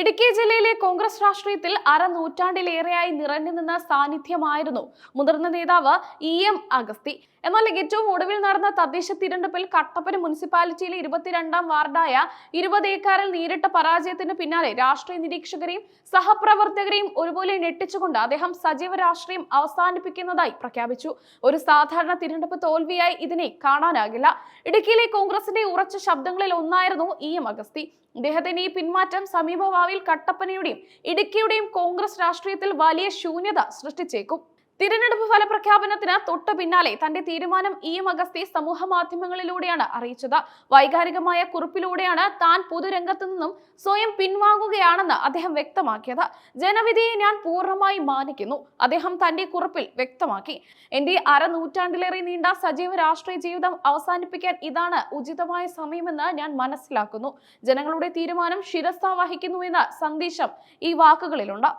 ഇടുക്കി ജില്ലയിലെ കോൺഗ്രസ് രാഷ്ട്രീയത്തിൽ അരനൂറ്റാണ്ടിലേറെയായി നിറഞ്ഞു നിന്ന സാന്നിധ്യമായിരുന്നു മുതിർന്ന നേതാവ് ഇ എം അഗസ്തി. എന്നാൽ ഏറ്റവും ഒടുവിൽ നടന്ന തദ്ദേശ തിരഞ്ഞെടുപ്പിൽ കട്ടപ്പന മുനിസിപ്പാലിറ്റിയിലെ ഇരുപത്തിരണ്ടാം വാർഡായ ഇരുപത് ഏക്കാറിൽ നേരിട്ട പരാജയത്തിന് പിന്നാലെ രാഷ്ട്രീയ നിരീക്ഷകരെയും സഹപ്രവർത്തകരെയും ഒരുപോലെ ഞെട്ടിച്ചുകൊണ്ട് അദ്ദേഹം സജീവ രാഷ്ട്രീയം അവസാനിപ്പിക്കുന്നതായി പ്രഖ്യാപിച്ചു. ഒരു സാധാരണ തിരഞ്ഞെടുപ്പ് തോൽവിയായി ഇതിനെ കാണാനാകില്ല. ഇടുക്കിയിലെ കോൺഗ്രസിന്റെ ഉറച്ച ശബ്ദങ്ങളിൽ ഒന്നായിരുന്നു ഇ എം അഗസ്തി. ഇദ്ദേഹത്തിന്റെ ഈ പിന്മാറ്റം കട്ടപ്പനയുടെയും ഇടുക്കിയുടെയും കോൺഗ്രസ് രാഷ്ട്രീയത്തിൽ വലിയ ശൂന്യത സൃഷ്ടിച്ചേക്കും. തിരഞ്ഞെടുപ്പ് ഫലപ്രഖ്യാപനത്തിന് തൊട്ടു പിന്നാലെ തന്റെ തീരുമാനം ഇ എം അഗസ്തി സമൂഹ മാധ്യമങ്ങളിലൂടെയാണ് അറിയിച്ചത്. വൈകാരികമായ കുറിപ്പിലൂടെയാണ് താൻ പൊതുരംഗത്തു നിന്നും സ്വയം പിൻവാങ്ങുകയാണെന്ന് അദ്ദേഹം വ്യക്തമാക്കിയത്. ജനവിധിയെ ഞാൻ പൂർണമായി മാനിക്കുന്നു. അദ്ദേഹം തന്റെ കുറിപ്പിൽ വ്യക്തമാക്കി. എന്റെ അരനൂറ്റാണ്ടിലേറെ നീണ്ട സജീവ രാഷ്ട്രീയ ജീവിതം അവസാനിപ്പിക്കാൻ ഇതാണ് ഉചിതമായ സമയമെന്ന് ഞാൻ മനസ്സിലാക്കുന്നു. ജനങ്ങളുടെ തീരുമാനം ശിരസ്ഥ വഹിക്കുന്നുവെന്ന സന്ദേശം ഈ വാക്കുകളിലുണ്ട്.